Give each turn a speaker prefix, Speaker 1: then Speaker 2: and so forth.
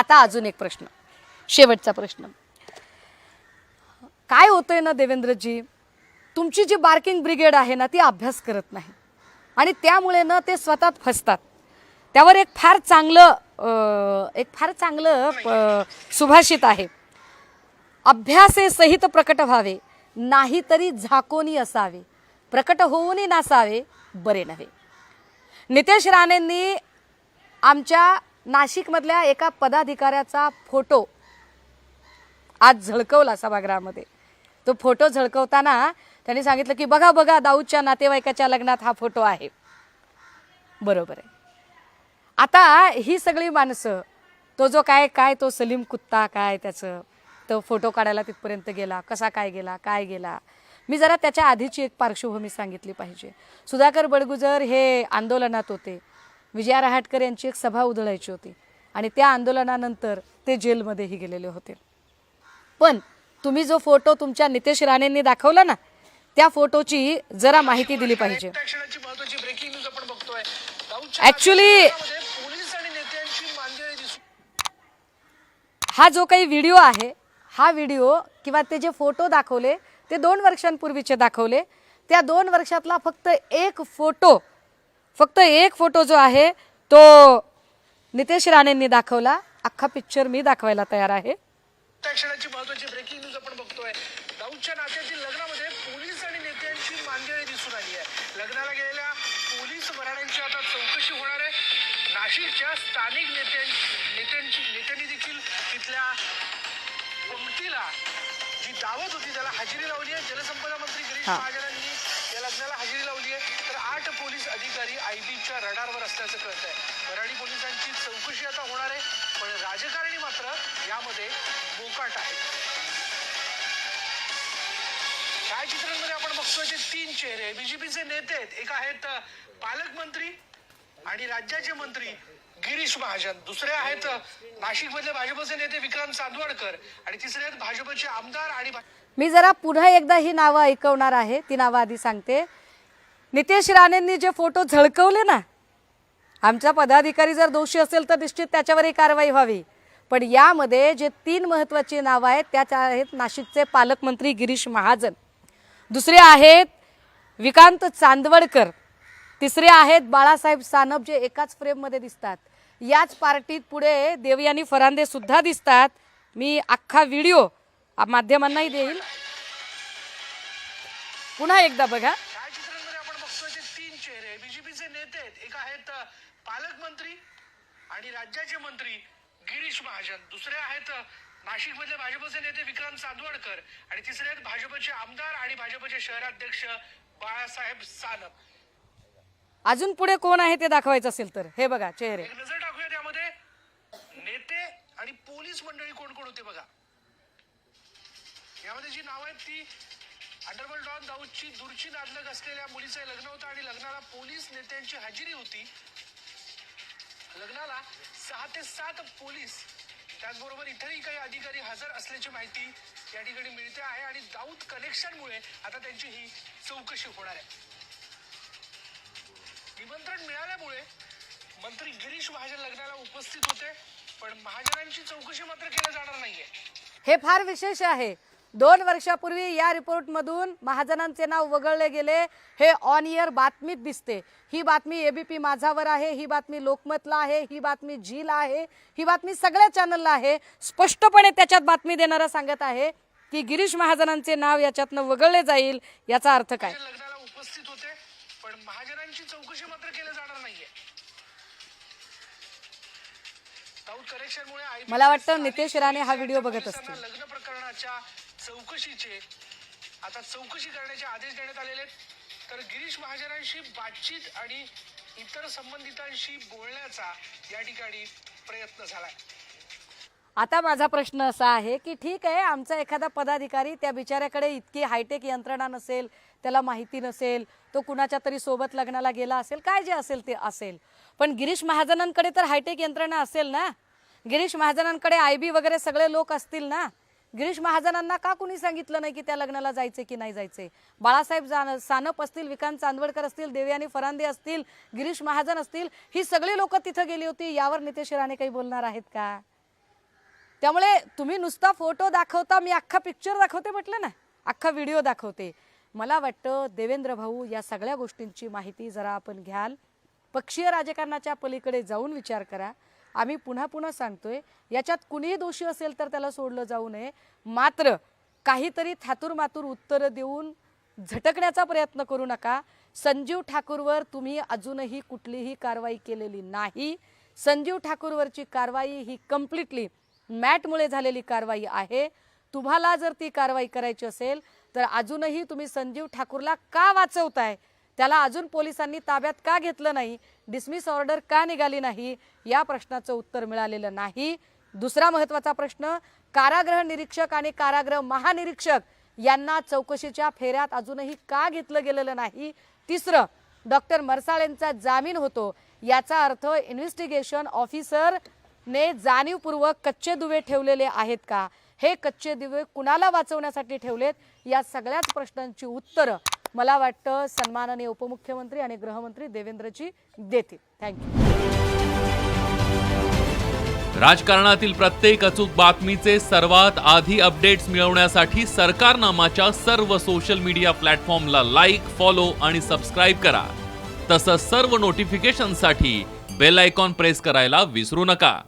Speaker 1: आता अजून एक प्रश्न शेवटचा प्रश्न. काय होतंय ना देवेंद्रजी तुमची जी बार्किंग ब्रिगेड आहे ना ती अभ्यास करत नाही. आणि त्यामुळे ना ते स्वतः फसतात. त्यावर एक फार चांगलं एक फार चांगलं सुभाषित आहे. अभ्यासे सहित प्रकट व्हावे नाहीतरी झाकोनी असावे. प्रकट होऊनही नसावे बरे नव्हे. नितेश राणेंनी आमच्या नाशिकमधल्या एका पदाधिकाऱ्याचा फोटो आज झळकवला सभागृहामध्ये. तो फोटो झळकवताना त्यांनी सांगितलं की बघा बघा दाऊदच्या नातेवाईकाच्या लग्नात हा फोटो आहे. बरोबर आहे. आता ही सगळी माणसं तो जो काय काय तो सलीम कुत्ता काय त्याचं तो फोटो काढायला तिथपर्यंत गेला कसा काय गेला काय गेला? मी जरा त्याच्या आधीची एक पार्श्वभूमी सांगितली पाहिजे. सुधाकर बडगुजर हे आंदोलनात होते. विजया रहाटकर यांची एक सभा उधळायची होती आणि त्या आंदोलनानंतर ते जेलमध्येही गेलेले होते. पण तुम्ही जो फोटो तुमच्या नितेश राणेंनी दाखवला ना त्या फोटोची जरा माहिती दिली पाहिजे.
Speaker 2: दिसून
Speaker 1: हा जो काही व्हिडिओ आहे हा व्हिडिओ किंवा ते जे फोटो दाखवले ते दोन वर्षांपूर्वीचे दाखवले. त्या दोन वर्षातला फक्त एक फोटो फक्त एक फोटो जो आहे तो नितेश राणेंनी दाखवला. अख्खा पिक्चर मी दाखवायला तयार आहे.
Speaker 2: त्या क्षणाची महत्वाची ब्रेकिंग न्यूज आपण बघतोय. दाऊदच्या नात्यातील लग्नामध्ये पोलीस आणि नेत्यांची मांदियाळी दिसून आली आहे. लग्नाला गेलेल्या पोलीस वराड्यांची आता चौकशी होणार आहे. नाशिकच्या स्थानिक नेत्यां नेत्यांची नेत्यांनी देखील तिथल्या पंक्तीला जी दावत होती त्याला हजेरी लावली आहे. जलसंपदा मंत्री गिरीश. महाजनांनी या लग्नाला हजेरी लावली आहे. तर आठ पोलीस अधिकारी आयबीच्या रडारवर असल्याचं कळत आहे वराडी पोलिसांची चौकशी आता होणार आहे पण राजकारणी मात्र यामध्ये मोकाट आहे. छायाचित्रांमध्ये आपण बघतोय ते तीन चेहरे. बीजेपीचे नेते आहेत. एक आहेत पालकमंत्री आणि राज्याचे मंत्री. गिरीश महाजन. दुसरे आहेत नाशिक मधले भाजपचे नेते विक्रांत चांदवडकर आणि तिसरे आहेत भाजपचे आमदार आणि
Speaker 1: मी जरा पुन्हा एकदा ही नावं ऐकवणार आहे. ती नावं आधी सांगते. नितेश राणेंनी जे फोटो झळकवले ना आमचा पदाधिकारी जर दोषी असेल तर निश्चित त्याच्यावरही कारवाई व्हावी. पण यामध्ये जे तीन महत्त्वाची नावं आहेत त्याच आहेत नाशिकचे पालकमंत्री गिरीश महाजन. दुसरे आहेत विकांत चांदवडकर. तिसरे आहेत बाळासाहेब सानप जे एकाच फ्रेममध्ये दिसतात. याच पार्टीत पुढे देवयानी फरांदे सुद्धा दिसतात. मी अख्खा व्हिडिओ माध्यमांनाही देईल. पुन्हा एकदा बघा.
Speaker 2: आपण तीन चेहरे बीजेपीचे नेते आहेत. एक आहेत पालकमंत्री आणि राज्याचे मंत्री गिरीश महाजन. दुसरे आहेत नाशिक मधले भाजपचे नेते विक्रांत चांदवडकर आणि तिसरे आहेत भाजपचे आमदार आणि भाजपचे शहराध्यक्ष बाळासाहेब सानप.
Speaker 1: अजून पुढे कोण आहे ते दाखवायचं असेल तर? हे बघा चेहरे.
Speaker 2: एक नजर टाकूया त्यामध्ये नेते आणि पोलीस मंडळी कोण कोण होते बघा. यामध्ये जी नाव आहेत ती अंडरवर्ल्ड डॉन दाऊदची दूरची नादलक असलेल्या मुलीचं लग्न होतं आणि लग्नाला पोलीस नेत्यांची हजेरी होती. लग्नाला सहा ते सात पोलीस त्याचबरोबर इतरही काही अधिकारी हजर असल्याची माहिती या ठिकाणी मिळते आहे आणि दाऊद कनेक्शनमुळे आता त्यांची ही चौकशी होणार आहे. निमंत्रण मिळाल्यामुळे मंत्री गिरीश महाजन लग्नाला उपस्थित होते पण महाजनांची चौकशी मात्र केली जाणार नाहीये.
Speaker 1: हे फार विशेष आहे. दोन वर्षापूर्वी या रिपोर्टमधून महाजनांचे नाव वगळले गेले. हे ऑन इयर बातमीत दिसते. ही बातमी एबीपी माझावर आहे ही बातमी लोकमतला आहे ही बातमी झीला आहे ही बातमी सगळ्या चॅनलला आहे. स्पष्टपणे त्याच्यात बातमी देणारा सांगत आहे की गिरीश महाजनांचे नाव याच्यातनं वगळले जाईल याचा अर्थ काय?
Speaker 2: लग्नाला उपस्थित होते पण महाजनांची चौकशी मात्र केली जाणार नाहीये
Speaker 1: मला वाटतं नितेश राणे हा व्हिडिओ बघत असतील.
Speaker 2: लग्न प्रकरणाच्या चौकशीचे आता चौकशी करण्याचे आदेश देण्यात आलेले आहेत. तर गिरीश महाजनांशी बातचीत आणि इतर संबंधितांशी बोलण्याचा या ठिकाणी प्रयत्न झालाय
Speaker 1: आता माझा प्रश्न असा आहे की ठीक आहे आमचा एखादा पदाधिकारी त्या बिचाऱ्याकडे इतकी हायटेक यंत्रणा नसेल त्याला माहिती नसेल तो कुणाच्या तरी सोबत लग्नाला गेला असेल काय जे असेल ते असेल. पण गिरीश महाजनांकडे तर हायटेक यंत्रणा असेल ना? गिरीश महाजनांकडे आय बी वगैरे सगळे लोक असतील ना? गिरीश महाजनांना का कुणी सांगितलं नाही की त्या लग्नाला जायचे की नाही जायचे? बाळासाहेब जान सानप असतील विकांत चांदवडकर असतील देवयानी फरांदे असतील गिरीश महाजन असतील ही सगळी लोक तिथं गेली होती यावर नितेश राणे काही बोलणार आहेत का? त्यामुळे तुम्ही नुसता फोटो दाखवता मी अख्खा पिक्चर दाखवते म्हटलं ना? अख्खा व्हिडिओ दाखवते. मला वाटतं देवेंद्र भाऊ या सगळ्या गोष्टींची माहिती जरा आपण घ्याल. पक्षीय राजकारणाच्या पलीकडे जाऊन विचार करा. आम्ही पुन्हा पुन्हा सांगतोय याच्यात कुणीही दोषी असेल तर त्याला सोडलं जाऊ नये. मात्र काहीतरी थातूर मातूर उत्तरं देऊन झटकण्याचा प्रयत्न करू नका. संजीव ठाकूरवर तुम्ही अजूनही कुठलीही कारवाई केलेली नाही. संजीव ठाकूरवरची कारवाई ही कम्प्लिटली मॅटमुळे झालेली कारवाई आहे. तुम्हाला जर ती कारवाई करायची असेल तर अजूनही तुम्ही संजीव ठाकूरला का वाचवताय? त्याला अजून पोलिसांनी ताब्यात का घेतलं नाही? डिसमिस ऑर्डर का निघाली नाही? या प्रश्नाचं उत्तर मिळालेलं नाही. दुसरा महत्त्वाचा प्रश्न कारागृह निरीक्षक आणि कारागृह महानिरीक्षक यांना चौकशीच्या फेऱ्यात अजूनही का घेतलं गेलेलं नाही? तिसरं डॉक्टर मरसाळेंचा जामीन होतो. याचा अर्थ इन्व्हेस्टिगेशन ऑफिसर ने जाणीवपूर्वक कच्चे दुवे ठेवलेले आहेत का? हे कच्चे दिवे कुणाला वाचवण्यासाठी ठेवलेत? या सगळ्याच प्रश्नांची उत्तरं मला वाटतं सन्माननीय उपमुख्यमंत्री आणि गृहमंत्री देवेंद्रजी देतील. थँक्यू
Speaker 3: राजकारणातील प्रत्येक अचूक बातमीचे सर्वात आधी अपडेट्स मिळवण्यासाठी सरकारनामाच्या सर्व सोशल मीडिया प्लॅटफॉर्मला लाईक फॉलो आणि सबस्क्राईब करा. तसंच सर्व नोटिफिकेशनसाठी बेल आयकॉन प्रेस करायला विसरू नका.